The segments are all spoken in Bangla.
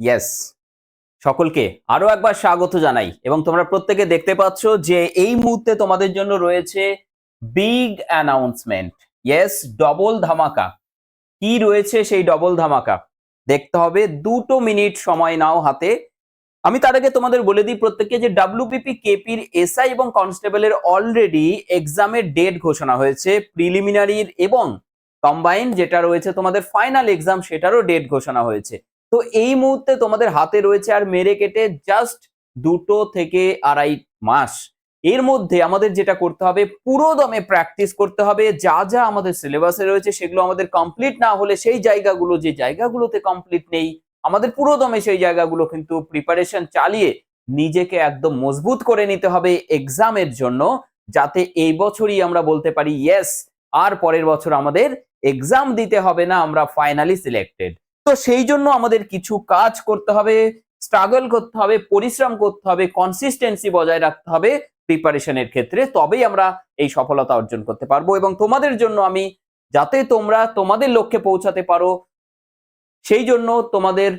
ইয়েস সকলকে আরও একবার স্বাগত জানাই এবং তোমরা প্রত্যেকে দেখতে পাচ্ছ যে এই মুহূর্তে তোমাদের জন্য রয়েছে বিগ অ্যানাউন্সমেন্ট ইয়েস ডবল ধামাকা। কি রয়েছে সেই ডবল ধামাকা? দেখতে হবে, দুটো মিনিট সময় নাও হাতে। আমি তার আগে তোমাদের বলে দিই প্রত্যেককে যে ডাব্লিউপিপি কেপির এসআই এবং কনস্টেবলের অলরেডি এক্সামের ডেট ঘোষণা হয়েছে প্রিলিমিনারির এবং কম্বাইন যেটা রয়েছে তোমাদের ফাইনাল এক্সাম সেটারও ডেট ঘোষণা হয়েছে। তো এই মুহূর্তে তোমাদের হাতে রয়েছে আর মেরে কেটে জাস্ট দুটো থেকে আড়াই মাস। এর মধ্যে আমাদের যেটা করতে হবে, পুরো দমে প্র্যাকটিস করতে হবে। যা যা আমাদের সিলেবাসে রয়েছে সেগুলো আমাদের কমপ্লিট না হলে সেই জায়গাগুলো, যে জায়গাগুলোতে কমপ্লিট নেই, আমাদের পুরো দমে সেই জায়গাগুলো কিন্তু প্রিপারেশন চালিয়ে নিজেকে একদম মজবুত করে নিতে হবে এক্সামের জন্য, যাতে এই বছরই আমরা বলতে পারি ইয়েস আর পরের বছর আমাদের এক্সাম দিতে হবে না, আমরা ফাইনালি সিলেক্টেড তো সেই জন্য আমাদের কিছু কাজ করতে হবে স্ট্রাগল করতে হবে, পরিশ্রম করতে হবে কনসিস্টেন্সি বজায় রাখতে হবে প্রিপারেশনের ক্ষেত্রে। তবেই আমরা এই সফলতা অর্জন করতে পারব এবং তোমাদের জন্য আমি, যাতে তোমরা তোমাদের লক্ষ্যে পৌঁছাতে পারো, সেই জন্য তোমাদের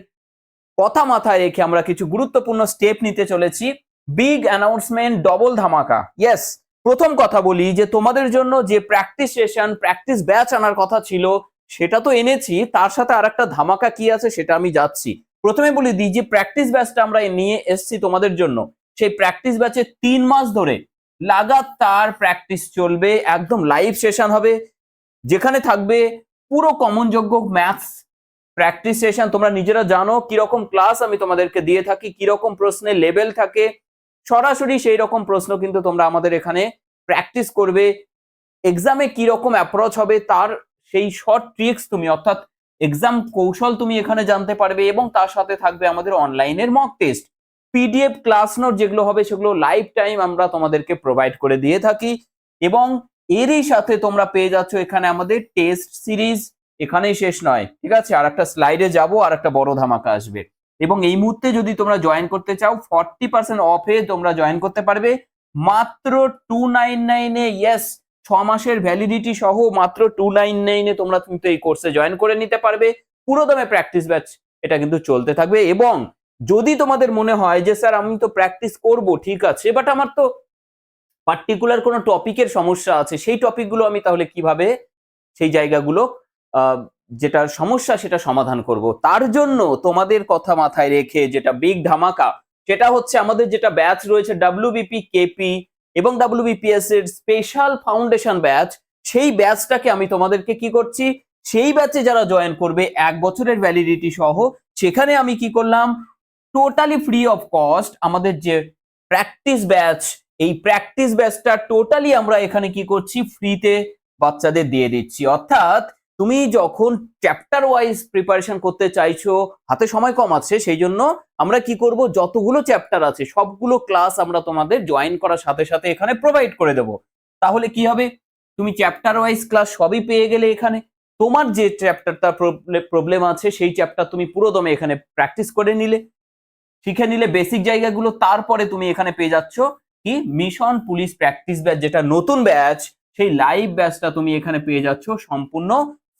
কথা মাথায় রেখে আমরা কিছু গুরুত্বপূর্ণ স্টেপ নিতে চলেছি। বিগ অ্যানাউন্সমেন্ট ডবল ধামাকা। ইয়েস প্রথম কথা বলি যে তোমাদের জন্য যে প্র্যাকটিস সেশন প্র্যাকটিস ব্যাচ আনার কথা ছিল সেটা তো এনেছি, তার সাথে আর একটা ধামাকা কি আছে সেটা আমি যাচ্ছি। প্রথমে বলি দিই, যে প্র্যাকটিস ব্যাচটা আমরা নিয়ে এসছি তোমাদের জন্য, সেই প্র্যাকটিস ব্যাচে তিন মাস ধরে লাগাতার প্র্যাকটিস চলবে, একদম লাইভ সেশন হবে, যেখানে থাকবে পুরো কমনযোগ্য ম্যাথস প্র্যাকটিস সেশন তোমরা নিজেরা জানো কীরকম ক্লাস আমি তোমাদেরকে দিয়ে থাকি, কীরকম প্রশ্নে লেভেল থাকে, সরাসরি সেই রকম প্রশ্ন কিন্তু তোমরা আমাদের এখানে প্র্যাকটিস করবে। এক্সামে কীরকম অ্যাপ্রোচ হবে, তার সেই শর্ট ট্রিক্স তুমি, অর্থাৎ এক্সাম কৌশল তুমি এখানে জানতে পারবে এবং তার সাথে থাকবে আমাদের অনলাইনের mock test PDF class note যেগুলো হবে সেগুলো লাইফ টাইম আমরা তোমাদেরকে প্রোভাইড করে দিয়ে থাকি এবং এরই সাথে তোমরা পেয়ে যাচ্ছ এখানে আমাদের টেস্ট সিরিজ এখানেই শেষ নয়, ঠিক আছে? আর একটা স্লাইডে যাব, আর একটা বড় ধামাকা আসবে। এবং এই মুহূর্তে যদি তোমরা জয়েন করতে চাও ফর্টি পার্সেন্ট অফে তোমরা জয়েন করতে পারবে। মাত্র টু নাইন নাইনে ইয়েস ছ মাসের ভ্যালিডিটি সহ মাত্র টু নাইন নাইনে তোমরা কিন্তু এই কোর্সে জয়েন করে নিতে পারবে। পুরো দামে প্র্যাকটিস ব্যাচ এটা কিন্তু চলতে থাকবে এবং যদি তোমাদের মনে হয় যে, স্যার, আমি তো প্র্যাকটিস করব, ঠিক আছে বাট আমার তো পার্টিকুলার কোনো টপিকের সমস্যা আছে, সেই টপিকগুলো আমি তাহলে কীভাবে সেই জায়গাগুলো যেটা সমস্যা সেটা সমাধান করব? তার জন্য তোমাদের কথা মাথায় রেখে যেটা বিগ ধামাকা, সেটা হচ্ছে আমাদের যেটা ব্যাচ রয়েছে ডাব্লিউবিপি কেপি এবং ডাব্লিউবিপিএস এর স্পেশাল ফাউন্ডেশন ব্যাচ সেই ব্যাচটাকে আমি তোমাদেরকে কি করছি? সেই ব্যাচে যারা জয়েন করবে, এক বছরের ভ্যালিডিটি সহ, সেখানে আমি কি করলাম? টোটালি ফ্রি অফ কস্ট আমাদের যে প্র্যাকটিস ব্যাচ এই প্র্যাকটিস ব্যাচটা টোটালি আমরা এখানে কি করছি? ফ্রিতে বাচ্চাদের দিয়ে দিচ্ছি। অর্থাৎ তুমি যখন চ্যাপ্টার ওয়াইজ প্রিপারেশন করতে চাইছো, হাতে সময় কম আছে, সেই জন্য আমরা কি করব? যতগুলো চ্যাপ্টার আছে, সবগুলো ক্লাস আমরা তোমাদের জয়েন করার সাথে সাথে এখানে প্রোভাইড করে দেব। তাহলে কি হবে? তুমি চ্যাপ্টার ওয়াইজ ক্লাস সবই পেয়ে গেলে এখানে। তোমার যে চ্যাপ্টারটা প্রবলেম আছে, সেই চ্যাপ্টার তুমি পুরো দমে এখানে প্র্যাকটিস করে নিলে। শিখে নিলে বেসিক জায়গাগুলো, তারপরে তুমি এখানে পেয়ে যাচ্ছ কি? মিশন পুলিশ প্র্যাকটিস ব্যাচ যেটা নতুন ব্যাচ সেই লাইভ ব্যাচটা তুমি এখানে পেয়ে যাচ্ছ সম্পূর্ণ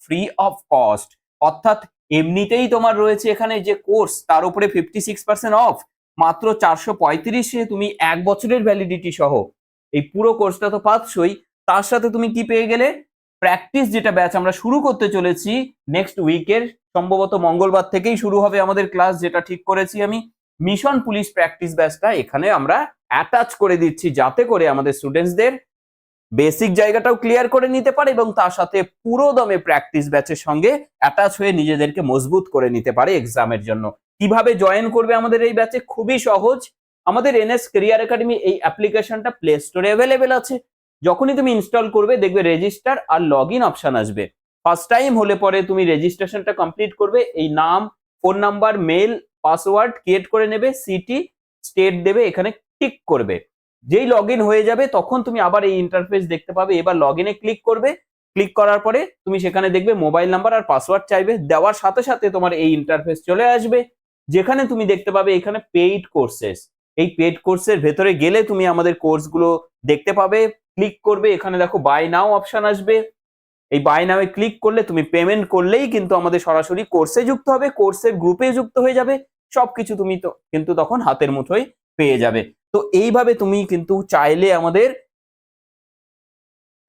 ফ্রি অফ কস্ট অর্থাৎ এমনিতেই তোমার রয়েছে এখানে যে কোর্স তার উপরে ফিফটি সিক্স পার্সেন্ট অফ মাত্র চারশো পঁয়ত্রিশে তুমি এক বছরের ভ্যালিডিটি সহ, এই পুরো কোর্সটা তো পাচ্ছই। তার সাথে তুমি কি পেয়ে গেলে? প্র্যাকটিস যেটা ব্যাচ আমরা শুরু করতে চলেছি নেক্সট উইকের সম্ভবত মঙ্গলবার থেকেই শুরু হবে আমাদের ক্লাস যেটা ঠিক করেছি আমি। মিশন পুলিশ প্র্যাকটিস ব্যাচটা এখানে আমরা অ্যাটাচ করে দিচ্ছি, যাতে করে আমাদের স্টুডেন্টসদের বেসিক জায়গাটাও ক্লিয়ার করে নিতে পারে এবং তার সাথে পুরো দমে প্র্যাকটিস ব্যাচের সঙ্গে অ্যাটাচ হয়ে নিজেদেরকে মজবুত করে নিতে পারে এক্সামের জন্য। কীভাবে জয়েন করবে আমাদের এই ব্যাচে? খুবই সহজ। আমাদের এনএস কেরিয়ার একাডেমি এই অ্যাপ্লিকেশনটা প্লে স্টোরে অ্যাভেলেবেল আছে। যখনই তুমি ইনস্টল করবে, দেখবে রেজিস্টার আর লগ ইন অপশন আসবে। ফার্স্ট টাইম হলে পরে তুমি রেজিস্ট্রেশনটা কমপ্লিট করবে, এই নাম, phone number mail password create করে নেবে, সিটি, স্টেট দেবে, এখানে টিক করবে। যেই লগ হয়ে যাবে, তখন তুমি আবার এই ইন্টারফেস দেখতে পাবে। এবার লগ ইনে ক্লিক করবে। ক্লিক করার পরে তুমি সেখানে দেখবে মোবাইল নাম্বার আর পাসওয়ার্ড চাইবে। দেওয়ার সাথে সাথে তোমার এই ইন্টারফেস চলে আসবে। যেখানে তুমি দেখতে পাবে এখানে পেইড কোর্সেস এই পেইড কোর্সের ভেতরে গেলে তুমি আমাদের কোর্সগুলো দেখতে পাবে। ক্লিক করবে, এখানে দেখো বাই নাও অপশন আসবে। এই বাই নামে ক্লিক করলে তুমি পেমেন্ট করলেই কিন্তু আমাদের সরাসরি কোর্সে যুক্ত হবে। কোর্সের গ্রুপে যুক্ত হয়ে যাবে। সবকিছু তুমি তো, কিন্তু তখন হাতের মুঠোয় পেয়ে যাবে। তো এইভাবে তুমি কিন্তু চাইলে আমাদের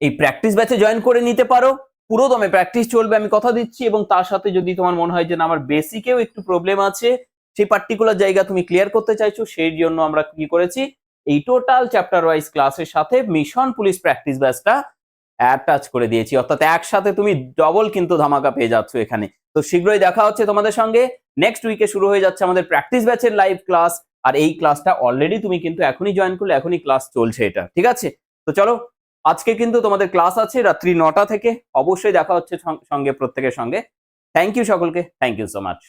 এই প্র্যাকটিস ব্যাচে জয়েন করে নিতে পারো। পুরো দমে প্র্যাকটিস চলবে, আমি কথা দিচ্ছি এবং তার সাথে যদি তোমার মনে হয় যে না, আমার বেসিকেও একটু প্রবলেম আছে, সেই পার্টিকুলার জায়গা তুমি ক্লিয়ার করতে চাইছো, সেই জন্য আমরা কি করেছি, এই টোটাল চ্যাপ্টার ওয়াইজ ক্লাসের সাথে মিশন পুলিশ প্র্যাকটিস ব্যাচটা অ্যাটাচ করে দিয়েছি। অর্থাৎ একসাথে তুমি ডবল কিন্তু ধামাকা পেয়ে যাচ্ছ এখানে। তো শীঘ্রই দেখা হচ্ছে তোমাদের সঙ্গে। নেক্সট উইকে শুরু হয়ে যাচ্ছে আমাদের প্র্যাকটিস ব্যাচের লাইভ ক্লাস আর এই ক্লাসটা অলরেডি তুমি কিন্তু এখনই জয়েন করলে, এখনই ক্লাস চলছে এটা, ঠিক আছে? তো চলো, আজকে কিন্তু তোমাদের ক্লাস আছে, রাত্রি নটা থেকে। অবশ্যই দেখা হচ্ছে সঙ্গে, প্রত্যেকের সঙ্গে। থ্যাংক ইউ সকলকে থ্যাংক ইউ সো মাচ